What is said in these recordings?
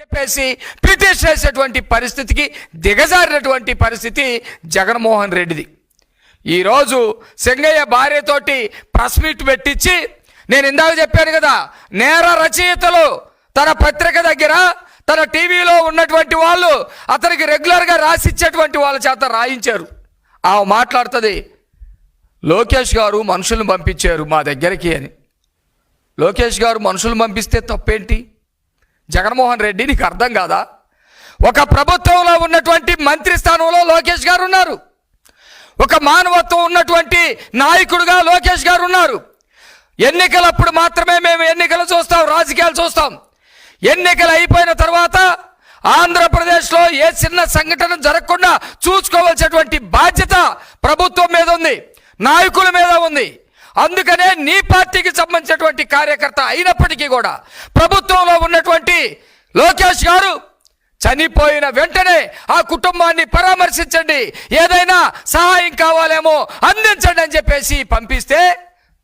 చెప్పేసి పిటిషన్ చేసేటువంటి పరిస్థితికి దిగజారినటువంటి పరిస్థితి జగన్మోహన్ రెడ్డిది. ఈరోజు సింగయ్య భార్యతోటి ప్రెస్ మీట్ పెట్టించి నేను ఇందాక చెప్పాను కదా నేర రచయితలు తన పత్రిక దగ్గర తన టీవీలో ఉన్నటువంటి వాళ్ళు అతనికి రెగ్యులర్గా రాసిచ్చేటువంటి వాళ్ళ చేత రాయించారు. ఆమె మాట్లాడుతుంది లోకేష్ గారు మనుషులను పంపించారు మా దగ్గరికి అని. లోకేష్ గారు మనుషులు పంపిస్తే తప్పేంటి? జగన్మోహన్ రెడ్డి నీకు అర్థం కాదా? ఒక ప్రభుత్వంలో ఉన్నటువంటి మంత్రి స్థానంలో లోకేష్ గారు ఉన్నారు. ఒక మానవత్వం ఉన్నటువంటి నాయకుడుగా లోకేష్ గారు ఉన్నారు. ఎన్నికలప్పుడు మాత్రమే మేము ఎన్నికలు చూస్తాం రాజకీయాలు చూస్తాం. ఎన్నికలు అయిపోయిన తర్వాత ఆంధ్రప్రదేశ్లో ఏ చిన్న సంఘటన జరగకుండా చూసుకోవాల్సినటువంటి బాధ్యత ప్రభుత్వం మీద ఉంది నాయకుల మీద ఉంది. అందుకనే నీ పార్టీకి సంబంధించినటువంటి కార్యకర్త అయినప్పటికీ కూడా ప్రభుత్వంలో ఉన్నటువంటి లోకేష్ గారు చనిపోయిన వెంటనే ఆ కుటుంబాన్ని పరామర్శించండి. ఏదైనా సహాయం కావాలేమో అందించండి అని చెప్పేసి పంపిస్తే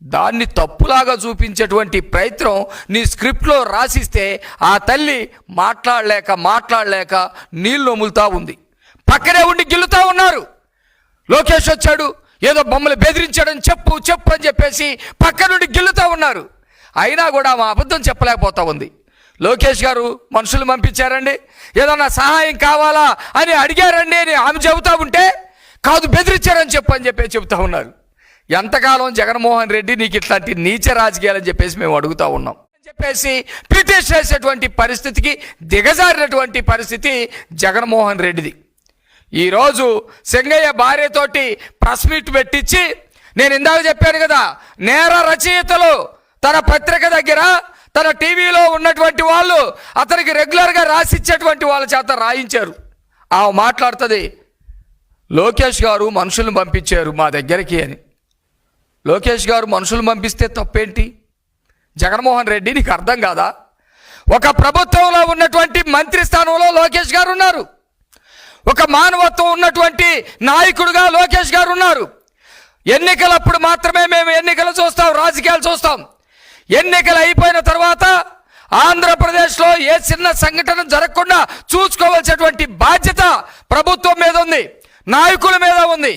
దాన్ని తప్పులాగా చూపించేటువంటి ప్రయత్నం నీ స్క్రిప్ట్లో రాసిస్తే ఆ తల్లి మాట్లాడలేక మాట్లాడలేక నీళ్ళు నొములుతా ఉంది. పక్కనే ఉండి గిల్లుతా ఉన్నారు. లోకేష్ వచ్చాడు. ఏదో బొమ్మలు బెదిరించాడని చెప్పు చెప్పు అని చెప్పేసి పక్క నుండి గిల్లుతా ఉన్నారు. అయినా కూడా మా అబద్ధం చెప్పలేకపోతా ఉంది. లోకేష్ గారు మనుషులు పంపించారండి. ఏదన్నా సహాయం కావాలా అని అడిగారండి అని ఆమె చెబుతా ఉంటే కాదు బెదిరించారని చెప్పు అని చెప్పి చెబుతా ఉన్నారు. ఎంతకాలం జగన్మోహన్ రెడ్డి నీకు ఇట్లాంటి నీచ రాజకీయాలని చెప్పేసి మేము అడుగుతా ఉన్నాం. అని చెప్పేసి పిటిషన్ చేసేటువంటి పరిస్థితికి దిగజారినటువంటి పరిస్థితి జగన్మోహన్ రెడ్డిది. ఈరోజు సింగయ్య భార్యతోటి ప్రెస్ మీట్ పెట్టించి నేను ఇందాక చెప్పాను కదా నేర రచయితలు తన పత్రిక దగ్గర తన టీవీలో ఉన్నటువంటి వాళ్ళు అతనికి రెగ్యులర్గా రాసిచ్చేటువంటి వాళ్ళ చేత రాయించారు. ఆ మాట్లాడుతుంది లోకేష్ గారు మనుషులను పంపించారు మా దగ్గరికి అని. లోకేష్ గారు మనుషులు పంపిస్తే తప్పేంటి? జగన్మోహన్ రెడ్డి నీకు అర్థం కాదా? ఒక ప్రభుత్వంలో ఉన్నటువంటి మంత్రి స్థానంలో లోకేష్ గారు ఉన్నారు. ఒక మానవత్వం ఉన్నటువంటి నాయకుడుగా లోకేష్ గారు ఉన్నారు. ఎన్నికలప్పుడు మాత్రమే మేము ఎన్నికలు చూస్తాం రాజకీయాలు చూస్తాం. ఎన్నికలు అయిపోయిన తర్వాత ఆంధ్రప్రదేశ్లో ఏ చిన్న సంఘటన జరగకుండా చూసుకోవాల్సినటువంటి బాధ్యత ప్రభుత్వం మీద ఉంది నాయకుల మీద ఉంది.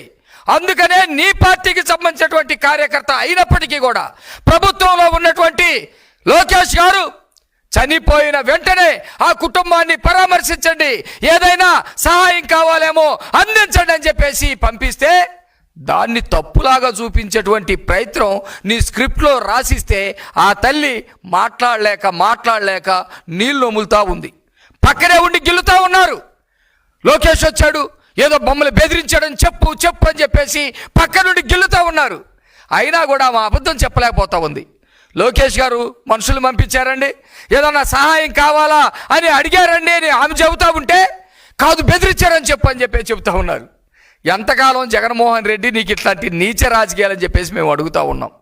అందుకనే నీ పార్టీకి సంబంధించినటువంటి కార్యకర్త అయినప్పటికీ కూడా ప్రభుత్వంలో ఉన్నటువంటి లోకేష్ గారు చనిపోయిన వెంటనే ఆ కుటుంబాన్ని పరామర్శించండి. ఏదైనా సహాయం కావాలేమో అందించండి అని చెప్పేసి పంపిస్తే దాన్ని తప్పులాగా చూపించేటువంటి ప్రయత్నం నీ స్క్రిప్ట్లో రాసిస్తే ఆ తల్లి మాట్లాడలేక మాట్లాడలేక నీళ్ళు నొములుతా ఉంది. పక్కనే ఉండి గిల్లుతా ఉన్నారు. లోకేష్ వచ్చాడు ఏదో బొమ్మలు బెదిరించాడని చెప్పు చెప్పు అని చెప్పేసి పక్క నుండి గిల్లుతా ఉన్నారు. అయినా కూడా మా అబద్ధం చెప్పలేకపోతా ఉంది. లోకేష్ గారు మనుషులు పంపించారండి. ఏదన్నా సహాయం కావాలా అని అడిగారండి అని ఆమె చెబుతా ఉంటే కాదు బెదిరించారని చెప్పు అని చెప్పి చెబుతా ఉన్నారు. ఎంతకాలం జగన్మోహన్ రెడ్డి నీకు ఇట్లాంటి నీచ రాజకీయాలని చెప్పేసి మేము అడుగుతా ఉన్నాం.